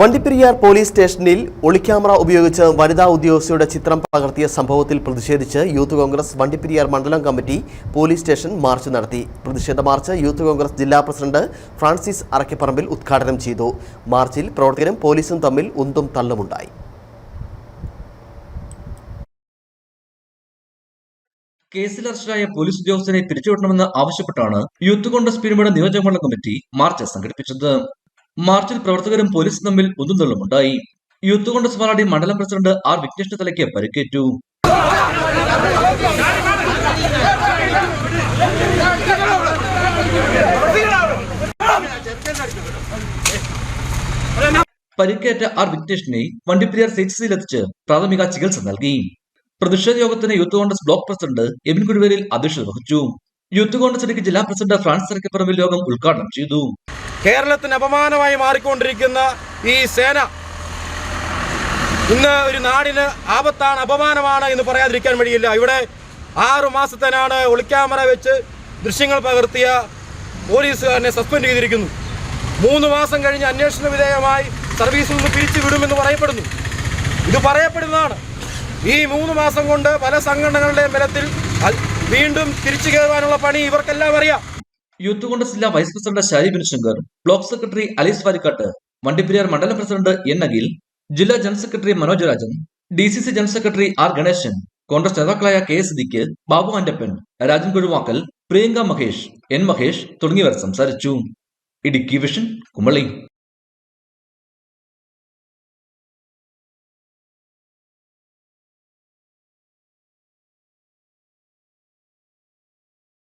Vandiperiyar police സ്റ്റേഷനിൽ ഒളിക്യാമറ ഉപയോഗിച്ച് വനിതാ ഉദ്യോഗസ്ഥയുടെ ചിത്രം പകർത്തിയ സംഭവത്തിൽ പ്രതിഷേധിച്ച് യൂത്ത് കോൺഗ്രസ് വണ്ടിപ്പെരിയാർ മണ്ഡലം കമ്മിറ്റി പോലീസ് സ്റ്റേഷൻ മാർച്ച് നടത്തി. പ്രതിഷേധ മാർച്ച് യൂത്ത് കോൺഗ്രസ് ജില്ലാ പ്രസിഡന്റ് ഫ്രാൻസിസ് അറക്കപ്പറമ്പിൽ ഉദ്ഘാടനം ചെയ്തു. മാർച്ചിൽ പ്രവർത്തകരും പോലീസും തമ്മിൽ ഉന്തും തള്ളുമുണ്ടായി. കേസിൽ അറസ്റ്റിലായ പോലീസ് ഉദ്യോഗസ്ഥരെ പിരിച്ചുവിടണമെന്ന് ആവശ്യപ്പെട്ടാണ് യൂത്ത് കോൺഗ്രസ് പിരിമുട നിയോജകമണ്ഡല കമ്മിറ്റി മാർച്ച് സംഘടിപ്പിച്ചത്. മാർച്ചിൽ പ്രവർത്തകരും പോലീസും തമ്മിൽ ഉന്തുന്തള്ളുമുണ്ടായി യൂത്ത് കോൺഗ്രസ് പാർട്ടി മണ്ഡലം പ്രസിഡന്റ് ആർ വിഘ്നേഷിന്റെ തലയ്ക്ക് പരിക്കേറ്റു. പരിക്കേറ്റ ആർ വിഘ്നേഷിനെ വണ്ടിപ്പെരിയാർ എത്തിച്ച് പ്രാഥമിക ചികിത്സ നൽകി. പ്രതിഷേധ യോഗത്തിന് youth Congress block president Ebin Kuruvelil അധ്യക്ഷത വഹിച്ചു. യൂത്ത് കോൺഗ്രസ് ജില്ലാ പ്രസിഡന്റ് ഫ്രാൻസ് തിരക്കപ്പുറമിൽ യോഗം ഉദ്ഘാടനം ചെയ്തു. കേരളത്തിന് അപമാനമായി മാറിക്കൊണ്ടിരിക്കുന്ന ഈ സേന ഇന്ന് ഒരു നാടിന് ആപത്താണ് അപമാനമാണ് എന്ന് പറയാതിരിക്കാൻ വഴിയില്ല. ഇവിടെ ആറു മാസത്തിനാണ് ഒളിക്യാമറ വെച്ച് ദൃശ്യങ്ങൾ പകർത്തിയ പോലീസുകാരനെ സസ്പെൻഡ് ചെയ്തിരിക്കുന്നു. മൂന്ന് മാസം കഴിഞ്ഞ് അന്വേഷണ വിധേയമായി സർവീസിൽ നിന്ന് പിരിച്ചു വിടുമെന്ന് പറയപ്പെടുന്നു. ഇത് പറയപ്പെടുന്നതാണ്. ഈ മൂന്ന് മാസം കൊണ്ട് പല സംഘടനകളുടെയും ബലത്തിൽ വീണ്ടും തിരിച്ചു കയറുവാനുള്ള പണി ഇവർക്കെല്ലാം അറിയാം. യൂത്ത് കോൺഗ്രസ് ജില്ലാ vice president Shari Binshankar block secretary Alice Varikkattu Vandiperiyar മണ്ഡലം പ്രസിഡന്റ് എൻ അഖിൽ ജില്ലാ general secretary Manoj Rajan D C C general secretary R Ganeshan Congress നേതാക്കളായ K S Siddique Babu Anteppan Rajan Kuzhuvakkal Priyanka Mahesh N Mahesh തുടങ്ങിയവർ സംസാരിച്ചു. Idukki vision Kumily.